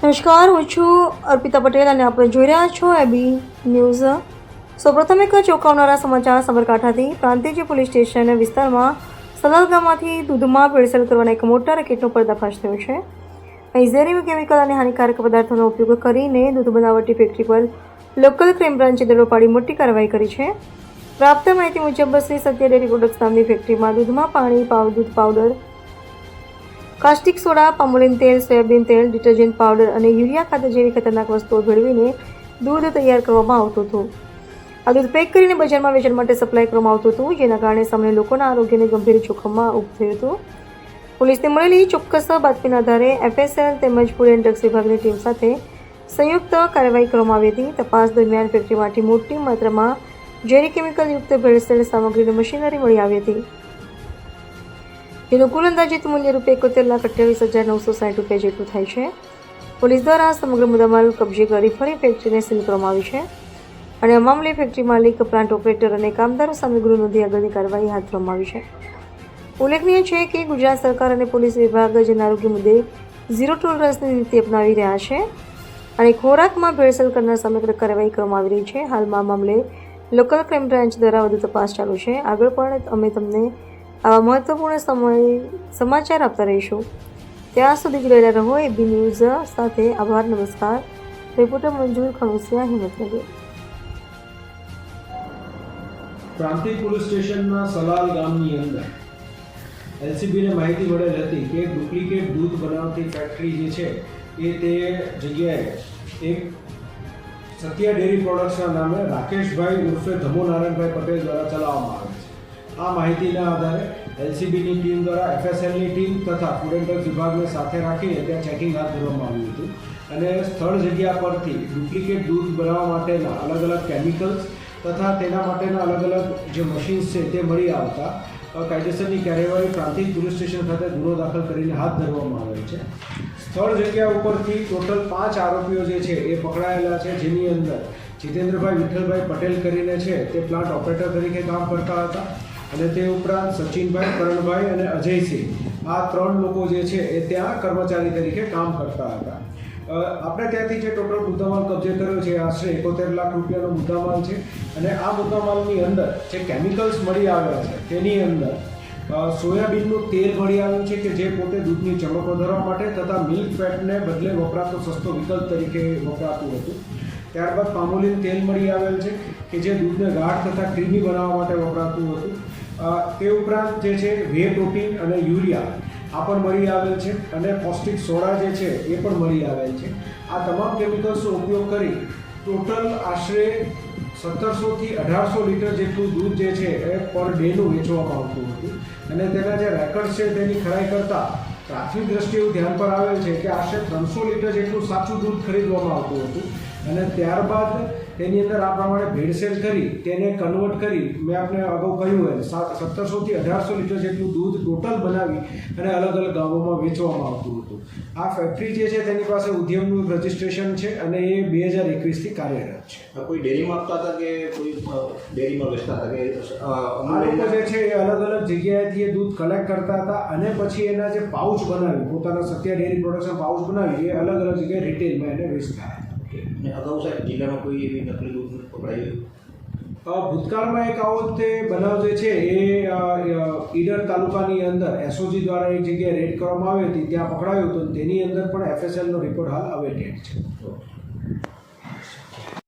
નમસ્કાર, હું છું અર્પિતા પટેલ અને આપણે જોઈ રહ્યા છો એબી ન્યૂઝ સૌપ્રથમ એક ચોંકાવનારા સમાચાર સાબરકાંઠાથી. પ્રાંતિજ પોલીસ સ્ટેશન વિસ્તારમાં સલાલ ગામમાંથી દૂધમાં ભેળસેળ કરવાના એક મોટા રેકેટનો પર્દાફાશ થયો છે. ઝેરી કેમિકલ અને હાનિકારક પદાર્થોનો ઉપયોગ કરીને દૂધ બનાવટી ફેક્ટરી પર લોકલ ક્રાઇમ બ્રાન્ચે દરોડો પાડી મોટી કાર્યવાહી કરી છે. પ્રાપ્ત માહિતી મુજબ, શ્રી સત્ય ડેરી પ્રોડક્ટ્સ નામની ફેક્ટરીમાં દૂધમાં પાણી પાવ દૂધ પાવડર કાસ્ટિક સોડા, પામોલિન તેલ, સોયાબીન તેલ, ડિટર્જન્ટ પાવડર અને યુરિયા ખાતર જેવી ખતરનાક વસ્તુઓ ભેળવીને દૂધ તૈયાર કરવામાં આવતું હતું. આ દૂધ પેક કરીને બજારમાં વેચાણ માટે સપ્લાય કરવામાં આવતું હતું, જેના કારણે સામે લોકોના આરોગ્યને ગંભીર જોખમમાં ઊભું થયું હતું. પોલીસને મળેલી ચોક્કસ બાતમીના આધારે એફએસએલ તેમજ ફૂડ એન્ડ ડ્રગ્સ વિભાગની ટીમ સાથે સંયુક્ત કાર્યવાહી કરવામાં આવી હતી. તપાસ દરમિયાન ફેક્ટરીમાંથી મોટી માત્રામાં ઝેરી કેમિકલયુક્ત ભેળસેળ સામગ્રીની મશીનરી મળી આવી હતી. જેનું કુલ અંદાજિત મૂલ્ય રૂપિયા એકોતેર લાખ અઠ્યાવીસ હજાર નવસો સાઠ રૂપિયા જેટલું થાય છે. પોલીસ દ્વારા સમગ્ર મુદ્દામાલ કબજે કરી ફરી ફેક્ટરીને સીલ કરવામાં આવી છે. અને આ મામલે ફેક્ટરી માલિક, પ્લાન્ટ ઓપરેટર અને કામદારો સામે ગૃહ નોંધી આગળની કાર્યવાહી હાથ ધરવામાં આવી છે. ઉલ્લેખનીય છે કે ગુજરાત સરકાર અને પોલીસ વિભાગ જન આરોગ્ય મુદ્દે ઝીરો ટોલરન્સની નીતિ અપનાવી રહ્યા છે અને ખોરાકમાં ભેળસેળ કરનાર સામે કાર્યવાહી કરવામાં આવી રહી છે. હાલમાં મામલે લોકલ ક્રાઇમ બ્રાન્ચ દ્વારા વધુ તપાસ ચાલુ છે. આગળ પણ અમે તમને આવા મહત્વપૂર્ણ સમય સમાચાર આપતા રહીશું. ત્યાં સુધી જોડાયેલા રહો એબી ન્યૂઝ. સાથે આભાર, નમસ્કાર. રિપોર્ટર મંજૂર ખણુસિયા, હિંમતનગર. પ્રાંતિજ પોલીસ સ્ટેશનના સલાલ ગામની અંદર એલસીબીને માહિતી મળેલ હતી કે ડુપ્લિકેટ દૂધ બનાવતી ફેક્ટરી જે છે, એ તે જગ્યાએ એક સત્યા ડેરી પ્રોડક્ટ્સના નામે રાકેશભાઈ ઉર્ફે ધમો નારાયણભાઈ પટેલ દ્વારા ચલાવવામાં આવે છે. આ માહિતીના આધારે એલસીબીની ટીમ દ્વારા એફએસએલની ટીમ તથા ફૂડ એન્ડ ડ્રગ્સ વિભાગને સાથે રાખીને ત્યાં ચેકિંગ હાથ ધરવામાં આવ્યું હતું. અને સ્થળ જગ્યા પરથી ડુપ્લિકેટ દૂધ બનાવવા માટેના અલગ અલગ કેમિકલ્સ તથા તેના માટેના અલગ અલગ જે મશીન્સ છે તે મળી આવતા કાયદેસરની કાર્યવાહી પ્રાંતિક પોલીસ સ્ટેશન ખાતે ગુનો દાખલ કરીને હાથ ધરવામાં આવેલ છે. સ્થળ જગ્યા ઉપરથી ટોટલ પાંચ આરોપીઓ જે છે એ પકડાયેલા છે, જેની અંદર જીતેન્દ્રભાઈ વિઠ્ઠલભાઈ પટેલ કરીને છે, તે પ્લાન્ટ ઓપરેટર તરીકે કામ કરતા હતા. અને તે ઉપરાંત સચિનભાઈ, કરણભાઈ અને અજયસિંહ, આ ત્રણ લોકો જે છે એ ત્યાં કર્મચારી તરીકે કામ કરતા હતા. આપણે ત્યાંથી જે ટોટલ મુદ્દામાલ કબજે કર્યો છે આશરે એકોતેર લાખ રૂપિયાનો મુદ્દામાલ છે અને આ મુદ્દામાલની અંદર જે કેમિકલ્સ મળી આવ્યા છે તેની અંદર સોયાબીનનું તેલ મળી આવ્યું છે કે જે પોતે દૂધની ચમક વધારવા માટે તથા મિલ્ક ફેટને બદલે વપરાતો સસ્તો વિકલ્પ તરીકે વપરાતું હતું. ત્યારબાદ પામોલીન તેલ મળી આવેલ છે કે જે દૂધને ગાઢ તથા ક્રીમી બનાવવા માટે વપરાતું હતું. તે ઉપરાંત જે છે વે પ્રોટીન અને યુરિયા આ પણ મળી આવેલ છે અને પૌષ્ટિક સોડા જે છે, એ પણ મળી આવેલ છે. આ તમામ કેમિકલ્સનો ઉપયોગ કરી ટોટલ આશરે સત્તરસોથી અઢારસો લીટર જેટલું દૂધ જે છે, એ પર ડેનું વેચવામાં આવતું હતું. અને તેના જે રેકર્ડ છે, તેની ખરાઈ કરતાં પ્રાથમિક દ્રષ્ટિએ ધ્યાન પર આવેલ છે કે આશરે ત્રણસો લીટર જેટલું સાચું દૂધ ખરીદવામાં આવતું હતું. અને ત્યારબાદ એની અંદર આ પ્રમાણે ભેળસેળ કરી તેને કન્વર્ટ કરી મેં આપને અગાઉ કહ્યું એમ સત્તરસોથી અઢારસો લીટર જેટલું દૂધ ટોટલ બનાવી અને અલગ અલગ ગામોમાં વેચવામાં આવતું હતું. આ ફેક્ટરી જે છે તેની પાસે ઉદ્યમનું રજિસ્ટ્રેશન છે અને એ બે હજાર એકવીસથી કાર્યરત છે. કોઈ ડેરીમાં આપતા હતા કે કોઈ ડેરીમાં વેચતા હતા આ લોકો જે છે એ અલગ અલગ જગ્યાએથી એ દૂધ કલેક્ટ કરતા હતા અને પછી એના જે પાઉચ બનાવી પોતાના સત્યા ડેરી પ્રોડક્શન પાઉચ બનાવી એ અલગ અલગ જગ્યાએ રિટેલમાં એને વેચતા હતા. અને અગાઉ સાહેબ જિલ્લામાં કોઈ એવી નકલી દૂધ પકડાઈ ભૂતકાળમાં એક આવો તે બનાવ જે છે એ ઈડર તાલુકાની અંદર એસઓજી દ્વારા એક જગ્યાએ રેડ કરવામાં આવી હતી ત્યાં પકડાયું હતું તેની અંદર પણ એફએસએલનો રિપોર્ટ હાલ અવેટેડ છે.